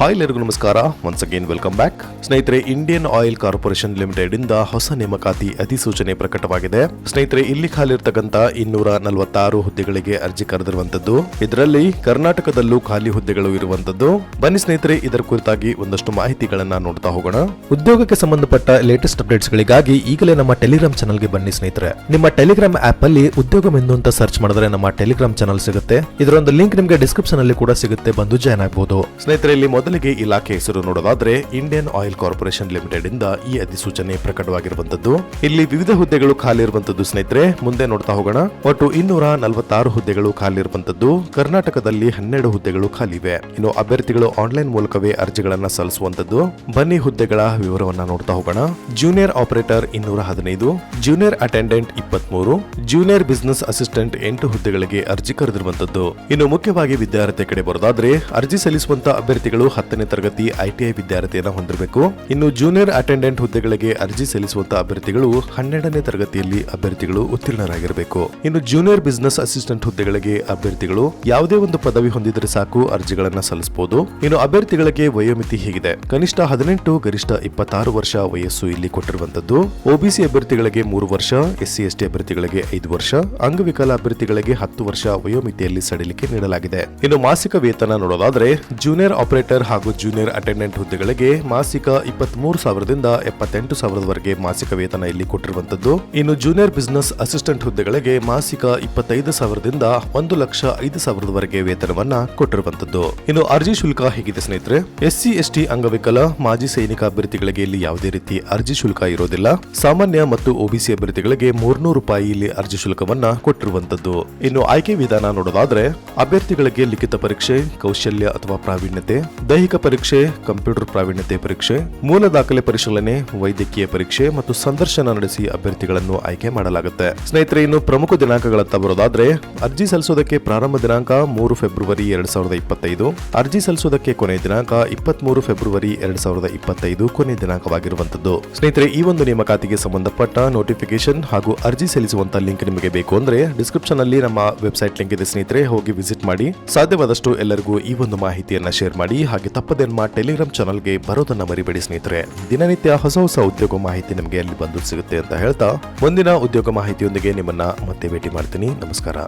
Hi ಎಲ್ಲರಿಗೂ ನಮಸ್ಕಾರ. Once again welcome back ಸ್ನೇಹಿತರೆ ಇಂಡಿಯನ್ ಆಯಿಲ್ ಕಾರ್ಪೊರೇಷನ್ ಲಿಮಿಟೆಡ್ ಇಂದ ಹೊಸ ನೇಮಕಾತಿ ಅಧಿಸೂಚನೆ ಪ್ರಕಟವಾಗಿದೆ. ಸ್ನೇಹಿತರೆ, ಇಲ್ಲಿ ಖಾಲಿರ್ತಕ್ಕಂತ ಇನ್ನೂರ ನಲವತ್ತಾರು ಹುದ್ದೆಗಳಿಗೆ ಅರ್ಜಿ ಕರೆದಿರುವಂತದ್ದು ಇದರಲ್ಲಿ ಕರ್ನಾಟಕದಲ್ಲೂ ಖಾಲಿ ಹುದ್ದೆಗಳು ಇರುವಂತದ್ದು ಬನ್ನಿ ಸ್ನೇಹಿತರೆ, ಇದರ ಕುರಿತಾಗಿ ಒಂದಷ್ಟು ಮಾಹಿತಿಗಳನ್ನ ನೋಡ್ತಾ ಹೋಗೋಣ. ಉದ್ಯೋಗಕ್ಕೆ ಸಂಬಂಧಪಟ್ಟ ಲೇಟೆಸ್ಟ್ ಅಪ್ಡೇಟ್ಸ್ ಗಳಿಗಾಗಿ ಈಗಲೇ ನಮ್ಮ ಟೆಲಿಗ್ರಾಮ್ ಚಾನಲ್ಗೆ ಬನ್ನಿ ಸ್ನೇಹಿತರೆ. ನಿಮ್ಮ ಟೆಲಿಗ್ರಾಮ್ ಆಪ್ ಅಲ್ಲಿ ಉದ್ಯೋಗ ಎಂದು ಅಂತ ಸರ್ಚ್ ಮಾಡಿದ್ರೆ ನಮ್ಮ ಟೆಲಿಗ್ರಾಮ್ ಚಾನಲ್ ಸಿಗುತ್ತೆ. ಇದರೊಂದು ಲಿಂಕ್ ನಿಮಗೆ ಡಿಸ್ಕ್ರಿಪ್ಷನ್ ಅಲ್ಲಿ ಕೂಡ ಸಿಗುತ್ತೆ. ಬಂದು ಜಾಯ್ನ್ ಆಗಬಹುದು ಸ್ನೇಹಿತರೆ, ಇಲ್ಲಿ ಮೊದಲಿಗೆ ಇಲಾಖೆ ಹೆಸರು ನೋಡೋದಾದ್ರೆ ಇಂಡಿಯನ್ ಆಯಿಲ್ ಕಾರ್ಪೊರೇಷನ್ ಲಿಮಿಟೆಡ್ ಇಂದ ಈ ಅಧಿಸೂಚನೆ ಪ್ರಕಟವಾಗಿರುವಂತದ್ದು ಇಲ್ಲಿ ವಿವಿಧ ಹುದ್ದೆಗಳು ಖಾಲಿ ಇರುವಂತದ್ದು ಸ್ನೇಹಿತರೆ, ಮುಂದೆ ನೋಡ್ತಾ ಹೋಗೋಣ. ಒಟ್ಟು ಇನ್ನೂರ ನಲವತ್ತಾರು ಹುದ್ದೆಗಳು ಖಾಲಿ ಇರುವಂತದ್ದು ಕರ್ನಾಟಕದಲ್ಲಿ ಹನ್ನೆರಡು ಹುದ್ದೆಗಳು ಖಾಲಿ ಇವೆ ಇನ್ನು ಅಭ್ಯರ್ಥಿಗಳು ಆನ್ಲೈನ್ ಮೂಲಕವೇ ಅರ್ಜಿಗಳನ್ನ ಸಲ್ಲಿಸುವಂತದ್ದು ಬನ್ನಿ ಹುದ್ದೆಗಳ ವಿವರವನ್ನ ನೋಡ್ತಾ ಹೋಗೋಣ. ಜೂನಿಯರ್ ಆಪರೇಟರ್ ಇನ್ನೂರ ಹದಿನೈದು, ಜೂನಿಯರ್ ಅಟೆಂಡೆಂಟ್ ಇಪ್ಪತ್ಮೂರು, ಜೂನಿಯರ್ ಬಿಸಿನೆಸ್ ಅಸಿಸ್ಟೆಂಟ್ ಎಂಟು ಹುದ್ದೆಗಳಿಗೆ ಅರ್ಜಿ ಕರೆದಿರುವಂತದ್ದು ಇನ್ನು ಮುಖ್ಯವಾಗಿ ವಿದ್ಯಾರ್ಥಿ ಕಡೆ ಬರೋದಾದ್ರೆ, ಅರ್ಜಿ ಸಲ್ಲಿಸುವಂತ ಅಭ್ಯರ್ಥಿಗಳು ಹತ್ತನೇ ತರಗತಿ ಐಟಿಐ ವಿದ್ಯಾರ್ಥಿಯನ್ನು ಹೊಂದಿರಬೇಕು. ಇನ್ನು ಜೂನಿಯರ್ ಅಟೆಂಡೆಂಟ್ ಹುದ್ದೆಗಳಿಗೆ ಅರ್ಜಿ ಸಲ್ಲಿಸುವಂತ ಅಭ್ಯರ್ಥಿಗಳು ಹನ್ನೆರಡನೇ ತರಗತಿಯಲ್ಲಿ ಅಭ್ಯರ್ಥಿಗಳು ಉತ್ತೀರ್ಣರಾಗಿರಬೇಕು. ಇನ್ನು ಜೂನಿಯರ್ ಬಿಸಿನೆಸ್ ಅಸಿಸ್ಟೆಂಟ್ ಹುದ್ದೆಗಳಿಗೆ ಅಭ್ಯರ್ಥಿಗಳು ಯಾವುದೇ ಒಂದು ಪದವಿ ಹೊಂದಿದ್ರೆ ಸಾಕು ಅರ್ಜಿಗಳನ್ನು ಸಲ್ಲಿಸಬಹುದು ಇನ್ನು ಅಭ್ಯರ್ಥಿಗಳಿಗೆ ವಯೋಮಿತಿ ಹೀಗಿದೆ. ಕನಿಷ್ಠ ಹದಿನೆಂಟು, ಗರಿಷ್ಠ ಇಪ್ಪತ್ತಾರು ವರ್ಷ ವಯಸ್ಸು ಇಲ್ಲಿ ಕೊಟ್ಟಿರುವಂತದ್ದು. ಒಬಿಸಿ ಅಭ್ಯರ್ಥಿಗಳಿಗೆ ಮೂರು ವರ್ಷ ಎಸ್ಸಿ ಎಸ್ಟಿ ಅಭ್ಯರ್ಥಿಗಳಿಗೆ ಐದು ವರ್ಷ, ಅಂಗವಿಕಲ ಅಭ್ಯರ್ಥಿಗಳಿಗೆ ಹತ್ತು ವರ್ಷ ವಯೋಮಿತಿಯಲ್ಲಿ ಸಡಿಲಿಕೆ ನೀಡಲಾಗಿದೆ. ಇನ್ನು ಮಾಸಿಕ ವೇತನ ನೋಡೋದಾದ್ರೆ ಜೂನಿಯರ್ ಆಪರೇಟರ್ ಹಾಗೂ ಜೂನಿಯರ್ ಅಟೆಂಡೆಂಟ್ ಹುದ್ದೆಗಳಿಗೆ ಮಾಸಿಕ ಇಪ್ಪತ್ಮೂರು ಸಾವಿರದಿಂದ ಎಪ್ಪತ್ತೆಂಟು ಸಾವಿರದವರೆಗೆ ಮಾಸಿಕ ವೇತನ ಇಲ್ಲಿ ಕೊಟ್ಟಿರುವಂತದ್ದು ಇನ್ನು ಜೂನಿಯರ್ ಬಿಸಿನೆಸ್ ಅಸಿಸ್ಟೆಂಟ್ ಹುದ್ದೆಗಳಿಗೆ ಮಾಸಿಕ ಇಪ್ಪತ್ತೈದು ಸಾವಿರದಿಂದ ಒಂದು ಲಕ್ಷ ಐದು ಸಾವಿರದವರೆಗೆ ವೇತನವನ್ನ ಕೊಟ್ಟಿರುವಂತದ್ದು ಇನ್ನು ಅರ್ಜಿ ಶುಲ್ಕ ಹೇಗಿದೆ ಸ್ನೇಹಿತರೆ? ಎಸ್ಸಿ, ಎಸ್ಟಿ, ಅಂಗವಿಕಲ, ಮಾಜಿ ಸೈನಿಕ ಅಭ್ಯರ್ಥಿಗಳಿಗೆ ಇಲ್ಲಿ ಯಾವುದೇ ರೀತಿ ಅರ್ಜಿ ಶುಲ್ಕ ಇರೋದಿಲ್ಲ. ಸಾಮಾನ್ಯ ಮತ್ತು ಒಬಿಸಿ ಅಭ್ಯರ್ಥಿಗಳಿಗೆ ಮೂರ್ನೂರು ರೂಪಾಯಿ ಇಲ್ಲಿ ಅರ್ಜಿ ಶುಲ್ಕವನ್ನ ಕೊಟ್ಟಿರುವಂತದ್ದು ಇನ್ನು ಆಯ್ಕೆ ವಿಧಾನ ನೋಡೋದಾದ್ರೆ, ಅಭ್ಯರ್ಥಿಗಳಿಗೆ ಲಿಖಿತ ಪರೀಕ್ಷೆ, ಕೌಶಲ್ಯ ಅಥವಾ ಪ್ರಾವೀಣ್ಯತೆ ದೈಹಿಕ ಪರೀಕ್ಷೆ, ಕಂಪ್ಯೂಟರ್ ಪ್ರಾವೀಣ್ಯತೆ ಪರೀಕ್ಷೆ, ಮೂಲ ದಾಖಲೆ ಪರಿಶೀಲನೆ, ವೈದ್ಯಕೀಯ ಪರೀಕ್ಷೆ ಮತ್ತು ಸಂದರ್ಶನ ನಡೆಸಿ ಅಭ್ಯರ್ಥಿಗಳನ್ನು ಆಯ್ಕೆ ಮಾಡಲಾಗುತ್ತೆ. ಸ್ನೇಹಿತರೆ, ಇನ್ನು ಪ್ರಮುಖ ದಿನಾಂಕಗಳತ್ತ ಬರೋದಾದ್ರೆ ಅರ್ಜಿ ಸಲ್ಲಿಸೋದಕ್ಕೆ ಪ್ರಾರಂಭ ದಿನಾಂಕ ಮೂರು ಫೆಬ್ರವರಿ ಎರಡ್ ಸಾವಿರದ ಇಪ್ಪತ್ತೈದು, ಅರ್ಜಿ ಸಲ್ಲಿಸೋದಕ್ಕೆ ಕೊನೆಯ ದಿನಾಂಕ ಇಪ್ಪತ್ಮೂರು ಫೆಬ್ರವರಿ ಎರಡ್ ಸಾವಿರದ ಇಪ್ಪತ್ತೈದು ಕೊನೆಯ ದಿನಾಂಕವಾಗಿರುವಂತದ್ದು ಸ್ನೇಹಿತರೆ, ಈ ಒಂದು ನೇಮಕಾತಿಗೆ ಸಂಬಂಧಪಟ್ಟ ನೋಟಿಫಿಕೇಶನ್ ಹಾಗೂ ಅರ್ಜಿ ಸಲ್ಲಿಸುವಂತ ಲಿಂಕ್ ನಿಮಗೆ ಬೇಕು ಅಂದ್ರೆ ಡಿಸ್ಕ್ರಿಪ್ಷನ್ ಅಲ್ಲಿ ನಮ್ಮ ವೆಬ್ಸೈಟ್ ಲಿಂಕ್ ಇದೆ ಸ್ನೇಹಿತರೆ, ಹೋಗಿ ವಿಸಿಟ್ ಮಾಡಿ. ಸಾಧ್ಯವಾದಷ್ಟು ಎಲ್ಲರಿಗೂ ಈ ಒಂದು ಮಾಹಿತಿಯನ್ನ ಶೇರ್ ಮಾಡಿ. ಹಾಗೆ ನಮ್ಮ ಟೆಲಿಗ್ರಾಮ್ ಚಾನಲ್ಗೆ ಬರೋದನ್ನ ಮರಿಬೇಡಿ ಸ್ನೇಹಿತರೆ. ದಿನನಿತ್ಯ ಹೊಸ ಹೊಸ ಉದ್ಯೋಗ ಮಾಹಿತಿ ನಿಮಗೆ ಅಲ್ಲಿ ಬಂದು ಸಿಗುತ್ತೆ ಅಂತ ಹೇಳ್ತಾ, ಮುಂದಿನ ಉದ್ಯೋಗ ಮಾಹಿತಿಯೊಂದಿಗೆ ನಿಮ್ಮನ್ನ ಮತ್ತೆ ಭೇಟಿ ಮಾಡ್ತೀನಿ. ನಮಸ್ಕಾರ.